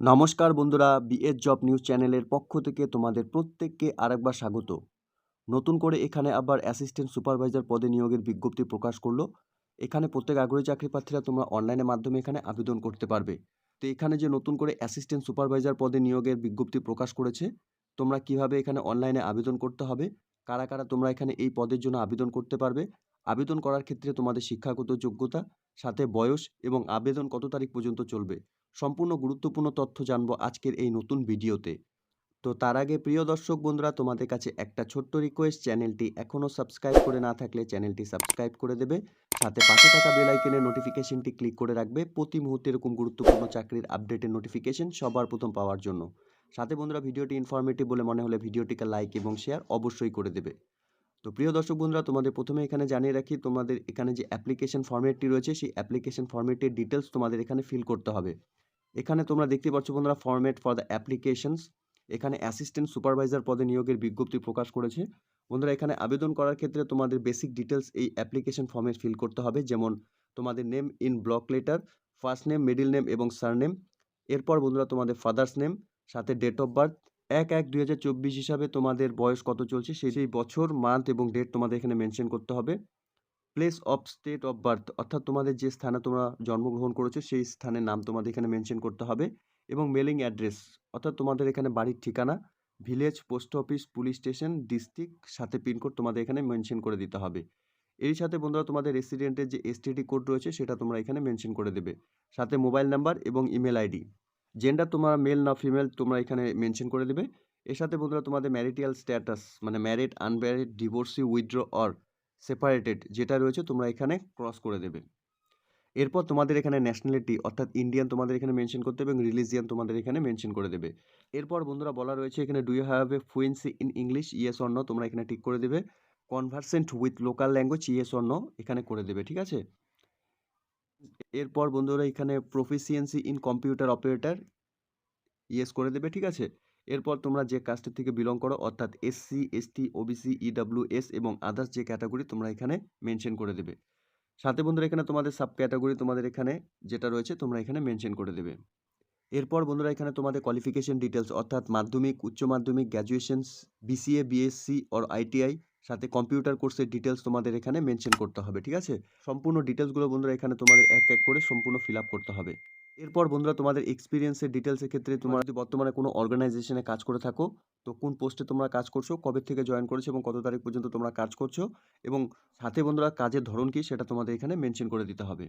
নমস্কার বন্ধুরা BS job news চ্যানেলের পক্ষ থেকে তোমাদের প্রত্যেককে আরেকবার স্বাগত। নতুন করে এখানে আবার অ্যাসিস্ট্যান্ট সুপারভাইজার পদে নিয়োগের বিজ্ঞপ্তি প্রকাশ করল। এখানে প্রত্যেক আগ্রহী চাকরি প্রার্থীরা তোমরা অনলাইনের মাধ্যমে এখানে আবেদন করতে পারবে। তো এখানে যে নতুন করে অ্যাসিস্ট্যান্ট সুপারভাইজার পদে নিয়োগের বিজ্ঞপ্তি প্রকাশ করেছে, তোমরা কীভাবে এখানে অনলাইনে আবেদন করতে হবে, কারা কারা তোমরা এখানে এই পদের জন্য আবেদন করতে পারবে, আবেদন করার ক্ষেত্রে তোমাদের শিক্ষাগত যোগ্যতা, সাথে বয়স এবং আবেদন কত তারিখ পর্যন্ত চলবে। সম্পূর্ণ গুরুত্বপূর্ণ তথ্য জানব আজকের এই নতুন ভিডিওতে। তো তার আগে প্রিয় দর্শক বন্ধুরা, তোমাদের কাছে একটা ছোট্ট রিকোয়েস্ট চ্যানেলটি এখনও সাবস্ক্রাইব করে না থাকলে চ্যানেলটি সাবস্ক্রাইব করে দেবে। সাথে পাশে থাকা বেল আইকনের নোটিফিকেশনটি ক্লিক করে রাখবে। প্রতি মুহূর্তে এরকম গুরুত্বপূর্ণ চাকরির আপডেটের নোটিফিকেশন সবার প্রথম পাওয়ার জন্য। সাথে বন্ধুরা, ভিডিওটি ইনফরমেটিভ বলে মনে হলে ভিডিওটিকে লাইক এবং শেয়ার অবশ্যই করে দেবে। তো প্রিয় দর্শক বন্ধুরা, তোমাদের প্রথমে এখানে জানিয়ে রাখি, তোমাদের এখানে যে অ্যাপ্লিকেশন ফর্মেটটি রয়েছে, সেই অ্যাপ্লিকেশন ফর্মেটের ডিটেলস তোমাদের এখানে ফিল করতে হবে। এখানে তোমরা দেখতে পাচ্ছ বন্ধুরা ফরম্যাট ফর দ্য অ্যাপ্লিকেশনস এখানে অ্যাসিস্ট্যান্ট সুপারভাইজার পদে নিয়োগের বিজ্ঞপ্তি প্রকাশ করেছে। বন্ধুরা এখানে আবেদন করার ক্ষেত্রে তোমাদের বেসিক ডিটেলস এই অ্যাপ্লিকেশন ফর্মে ফিল করতে হবে। যেমন তোমাদের name in block letter first name middle name এবং সারনেম এরপর বন্ধুরা তোমাদের ফাদার্স নেম সাথে ডেট অফ বার্থ এক এক দুই হিসাবে তোমাদের বয়স কত চলছে, সেই সেই বছর মান্থ এবং ডেট তোমাদের এখানে মেনশন করতে হবে। Place of state of birth অর্থাৎ তোমাদের যে স্থানে তোমরা জন্মগ্রহণ করেছ, সেই স্থানের নাম তোমাদের এখানে মেনশন করতে হবে এবং মেলিং অ্যাড্রেস অর্থাৎ তোমাদের এখানে বাড়ির ঠিকানা village post office police station district সাথে পিনকোড তোমাদের এখানে মেনশন করে দিতে হবে। এর সাথে বন্ধুরা, তোমাদের রেসিডেন্টের যে এসটিডি কোড রয়েছে, সেটা তোমরা এখানে মেনশন করে দেবে। সাথে মোবাইল নাম্বার এবং ইমেল আইডি জেন্ডার তোমরা মেল না ফিমেল তোমরা এখানে মেনশন করে দেবে। এর সাথে বন্ধুরা, তোমাদের ম্যারিটিয়াল স্ট্যাটাস মানে married unmarried divorcee withdraw or separated যেটা রয়েছে তোমরা এখানে ক্রস করে দেবে। এরপর তোমাদের এখানে ন্যাশনালিটি অর্থাৎ ইন্ডিয়ান তোমাদের এখানে মেনশন করতে হবে এবং রিলিজিয়ান তোমাদের এখানে মেনশন করে দেবে। এরপর বন্ধুরা বলা রয়েছে এখানে do you have a fluency in English yes অন্য তোমরা এখানে ঠিক করে দেবে। Conversant with local language yes অন্য এখানে করে দেবে, ঠিক আছে? এরপর বন্ধুরা এখানে proficiency in computer operator yes করে দেবে, ঠিক আছে? এরপর তোমরা যে কাস্টের থেকে বিলং করো, অর্থাৎ SC ST OBC EWS এবং আদার্স যে ক্যাটাগরি তোমরা এখানে মেনশন করে দেবে। সাথে বন্ধুরা, এখানে তোমাদের সাব ক্যাটাগরি তোমাদের এখানে যেটা রয়েছে, তোমরা এখানে মেনশন করে দেবে। এরপর বন্ধুরা, এখানে তোমাদের কোয়ালিফিকেশন ডিটেলস অর্থাৎ Madhyamik, Uchcha Madhyamik graduations BCA BSc or ITI সাথে কম্পিউটার কোর্সের ডিটেলস তোমাদের এখানে মেনশন করতে হবে, ঠিক আছে? সম্পূর্ণ ডিটেলসগুলো বন্ধুরা, এখানে তোমাদের এক এক করে সম্পূর্ণ ফিল করতে হবে। এরপর বন্ধুরা তোমাদের এক্সপিরিয়েন্সের ডিটেলসের ক্ষেত্রে তোমরা যদি বর্তমানে কোনো অর্গানাইজেশনে কাজ করে থাকো, তো কোন পোস্টে তোমরা কাজ করছ, কবে থেকে জয়েন করেছ এবং কত তারিখ পর্যন্ত তোমরা কাজ করছ এবং সাথে বন্ধুরা কাজের ধরন কী সেটা তোমাদের এখানে মেনশন করে দিতে হবে।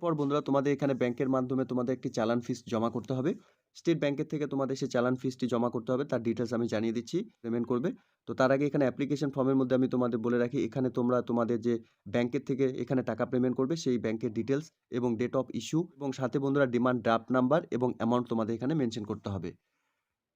এরপর বন্ধুরা তোমাদের এখানে ব্যাংকের মাধ্যমে তোমাদের একটি চালান ফিস জমা করতে হবে। স্টেট ব্যাংকের থেকে তোমাদের সেই চালান ফিসটি জমা করতে হবে, তার ডিটেলস আমি জানিয়ে দিচ্ছি পেমেন্ট করবে। তো তার আগে এখানে অ্যাপ্লিকেশন ফর্মের মধ্যে আমি তোমাদের বলে রাখি, এখানে তোমরা তোমাদের যে ব্যাংকের থেকে এখানে টাকা পেমেন্ট করবে, সেই ব্যাংকের ডিটেলস এবং ডেট অফ ইস্যু এবং সাথে বন্ধুরা ডিমান্ড ড্রাফট নাম্বার এবং অ্যামাউন্ট তোমাদের এখানে মেনশন করতে হবে।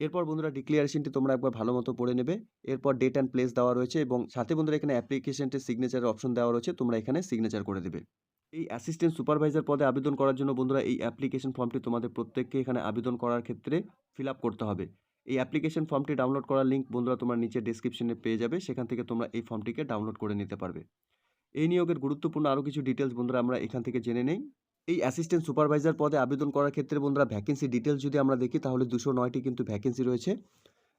এরপর বন্ধুরা ডিক্লিয়ারেশনটি তোমরা একবার ভালো মতো পড়ে নেবে। এরপর ডেট অ্যান্ড প্লেস দেওয়া রয়েছে এবং সাথে বন্ধুরা এখানে অ্যাপ্লিকেশনটির সিগনেচারের অপশন দেওয়া রয়েছে, তোমরা এখানে সিগনেচার করে দেবে। এই অ্যাসিস্ট্যান্ট সুপারভাইজার পদে আবেদন করার জন্য বন্ধুরা এই অ্যাপ্লিকেশন ফর্মটি তোমাদের প্রত্যেককে এখানে আবেদন করার ক্ষেত্রে ফিল করতে হবে। এই অ্যাপ্লিকেশন ফর্মটি ডাউনলোড করার লিঙ্ক বন্ধুরা তোমার নিচে ডিসক্রিপশনে পেয়ে যাবে, সেখান থেকে তোমরা এই ফর্মটিকে ডাউনলোড করে নিতে পারবে। এই নিয়োগের গুরুত্বপূর্ণ আরও কিছু ডিটেলস বন্ধুরা আমরা এখান থেকে জেনে নেই। এই অ্যাসিস্ট্যান্ট সুপারভাইজার পদে আবেদন করার ক্ষেত্রে বন্ধুরা ভ্যাকেন্সি ডিটেলস যদি আমরা দেখি, তাহলে দুশো নয়টি কিন্তু ভ্যাকেন্সি রয়েছে।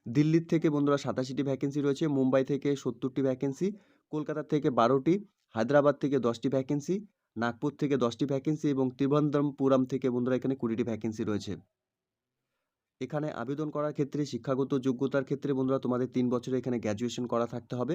দিল্লির থেকে বন্ধুরা সাতাশিটি ভ্যাকেন্সি রয়েছে, মুম্বাই থেকে সত্তরটি ভ্যাকেন্সি কলকাতা থেকে বারোটি, হায়দ্রাবাদ থেকে দশটি ভ্যাকেন্সি নাগপুর থেকে দশটি ভ্যাকেন্সি এবং ত্রিভন্তপুরম থেকে বন্ধুরা এখানে কুড়িটি ভ্যাকেন্সি রয়েছে। এখানে আবেদন করার ক্ষেত্রে, শিক্ষাগত যোগ্যতার ক্ষেত্রে বন্ধুরা তোমাদের তিন বছরে এখানে গ্র্যাজুয়েশন করা থাকতে হবে।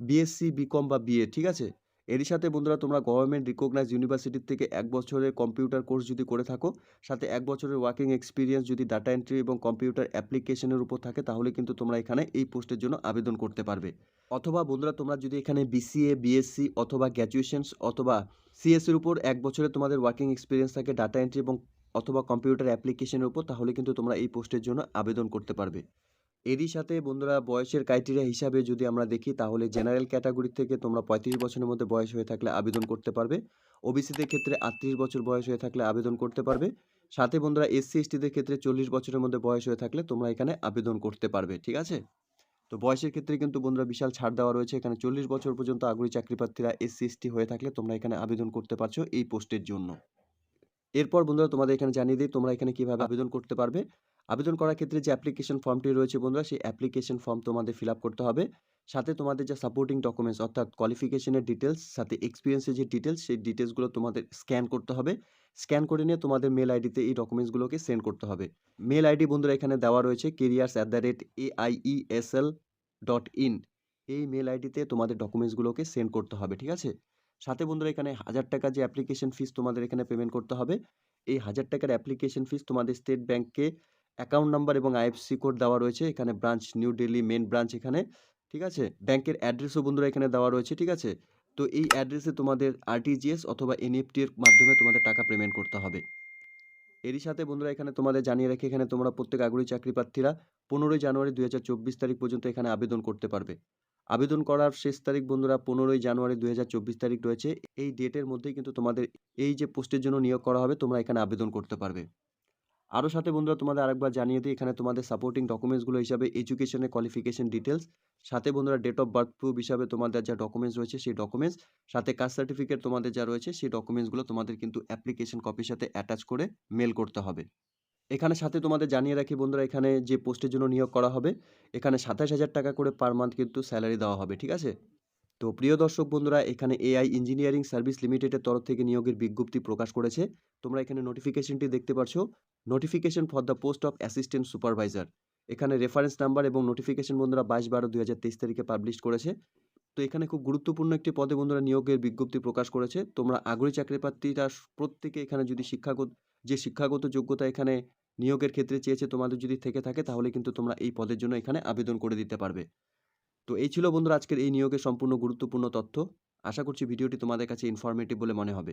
বিএসসি বিকম বা বিএ ঠিক আছে? এরই সাথে বন্ধুরা তোমরা গভর্নমেন্ট রিকগনাইজ ইউনিভার্সিটির থেকে এক বছরের কম্পিউটার কোর্স যদি করে থাকো, সাথে এক বছরের ওয়ার্কিং এক্সপিরিয়েন্স যদি ডাটা এন্ট্রি এবং কম্পিউটার অ্যাপ্লিকেশনের উপর থাকে, তাহলে কিন্তু তোমরা এখানে এই পোস্টের জন্য আবেদন করতে পারবে। অথবা বন্ধুরা তোমরা যদি এখানে বিসিএ বিএসসি অথবা গ্র্যাজুয়েশনস অথবা সিএসের উপর এক বছরে তোমাদের ওয়ার্কিং এক্সপিরিয়েন্স থাকে ডাটা এন্ট্রি এবং অথবা কম্পিউটার অ্যাপ্লিকেশনের উপর, তাহলে কিন্তু তোমরা এই পোস্টের জন্য আবেদন করতে পারবে। এরই সাথে বন্ধুরা, বয়সের ক্রাইটেরিয়া হিসাবে যদি আমরা দেখি, তাহলে জেনারেল ক্যাটাগরি থেকে তোমরা পঁয়ত্রিশ বছরের মধ্যে বয়স হয়ে থাকলে আবেদন করতে পারবে। ওবিসিদের ক্ষেত্রে আটত্রিশ বছর বয়স হয়ে থাকলে আবেদন করতে পারবে। সাথে বন্ধুরা এসসি এসটিদের ক্ষেত্রে চল্লিশ বছরের মধ্যে বয়স হয়ে থাকলে তোমরা এখানে আবেদন করতে পারবে, ঠিক আছে? তো বয়সের ক্ষেত্রে কিন্তু বন্ধুরা বিশাল ছাড় দেওয়া রয়েছে। এখানে চল্লিশ বছর পর্যন্ত আগ্রহী চাকরি প্রার্থীরা এসসি হয়ে থাকলে তোমরা এখানে আবেদন করতে পারছ এই পোস্টের জন্য। এরপর বন্ধুরা তোমাদের এখানে জানিয়ে দিই, তোমরা এখানে কীভাবে আবেদন করতে পারবে। আবেদন করার ক্ষেত্রে যে অ্যাপ্লিকেশন ফর্মটি রয়েছে বন্ধুরা, সেই অ্যাপ্লিকেশন ফর্ম তোমাদের ফিল করতে হবে। সাথে তোমাদের যে সাপোর্টিং ডকুমেন্টস অর্থাৎ কোয়ালিফিকেশনের ডিটেলস সাথে এক্সপিরিয়েন্সের যে ডিটেলস সেই ডিটেলসগুলো তোমাদের স্ক্যান করতে হবে। স্ক্যান করে নিয়ে তোমাদের মেল আইডিতে এই ডকুমেন্টসগুলোকে সেন্ড করতে হবে। মেল আইডি বন্ধুরা এখানে দেওয়া রয়েছে careers at the rate A I E S L dot in এই মেল আইডিতে তোমাদের ডকুমেন্টসগুলোকে সেন্ড করতে হবে, ঠিক আছে? সাথে বন্ধুরা এখানে হাজার টাকা যে অ্যাপ্লিকেশন ফিস তোমাদের এখানে পেমেন্ট করতে হবে। এই হাজার টাকার অ্যাপ্লিকেশন ফিস তোমাদের স্টেট ব্যাংকে অ্যাকাউন্ট নাম্বার এবং আইএফসি কোড দেওয়া রয়েছে। এখানে branch New Delhi main branch এখানে। ঠিক আছে? ব্যাংকের অ্যাড্রেসও বন্ধুরা এখানে দেওয়া রয়েছে, ঠিক আছে? তো এই অ্যাড্রেসে তোমাদের আরটিজিএস অথবা এনএফটি এর মাধ্যমে তোমাদের টাকা পেমেন্ট করতে হবে। এরই সাথে বন্ধুরা এখানে তোমাদের জানিয়ে রাখি, এখানে তোমরা প্রত্যেক আগ্রহী চাকরি প্রার্থীরা পনেরোই জানুয়ারি দুই হাজার চব্বিশ তারিখ পর্যন্ত এখানে আবেদন করতে পারবে। আবেদন করার শেষ তারিখ বন্ধুরা পনেরোই জানুয়ারি দুই হাজার চব্বিশ তারিখ রয়েছে। এই ডেটের মধ্যেই কিন্তু তোমাদের এই যে পোস্টের জন্য নিয়োগ করা হবে, তোমরা এখানে আবেদন করতে পারবে। আরও সাথে বন্ধুরা তোমাদের আরেকবার জানিয়ে দিই, এখানে তোমাদের সাপোর্টিং ডকুমেন্টসগুলো হিসাবে এডুকেশনের কোয়ালিফিকেশন ডিটেলস সাথে বন্ধুরা ডেট অফ বার্থ প্রুফ হিসাবে তোমাদের যা ডকুমেন্টস রয়েছে সেই ডকুমেন্টস সাথে কাস্ট সার্টিফিকেট তোমাদের যা রয়েছে সেই ডকুমেন্টসগুলো তোমাদের কিন্তু অ্যাপ্লিকেশন কপির সাথে অ্যাটাচ করে মেল করতে হবে। এখানে সাথে তোমাদের জানিয়ে রাখি বন্ধুরা, এখানে যে পোস্টের জন্য নিয়োগ করা হবে, এখানে সাতাশ হাজার টাকা করে পার মান্থ কিন্তু স্যালারি দেওয়া হবে, ঠিক আছে? তো প্রিয় দর্শক বন্ধুরা, এখানে এআই ইঞ্জিনিয়ারিং সার্ভিস লিমিটেডের তরফ থেকে নিয়োগের বিজ্ঞপ্তি প্রকাশ করেছে, তোমরা এখানে নোটিফিকেশনটি দেখতে পাচ্ছ notification for the post of assistant supervisor এখানে রেফারেন্স নাম্বার এবং নোটিফিকেশন বন্ধুরা বাইশ বারো দুই হাজার তেইশ তারিখে পাবলিশ করেছে। তো এখানে খুব গুরুত্বপূর্ণ একটি পদে বন্ধুরা নিয়োগের বিজ্ঞপ্তি প্রকাশ করেছে। তোমরা আগ্রহী চাকরি প্রার্থীরা প্রত্যেকে এখানে যদি শিক্ষাগত, যে শিক্ষাগত যোগ্যতা এখানে নিয়োগের ক্ষেত্রে চেয়েছে তোমাদের যদি থেকে থাকে, তাহলে কিন্তু তোমরা এই পদের জন্য এখানে আবেদন করে দিতে পারবে। তো এই ছিল বন্ধুরা আজকের এই নিয়োগের সম্পূর্ণ গুরুত্বপূর্ণ তথ্য। আশা করছি ভিডিওটি তোমাদের কাছে ইনফরমেটিভ বলে মনে হবে।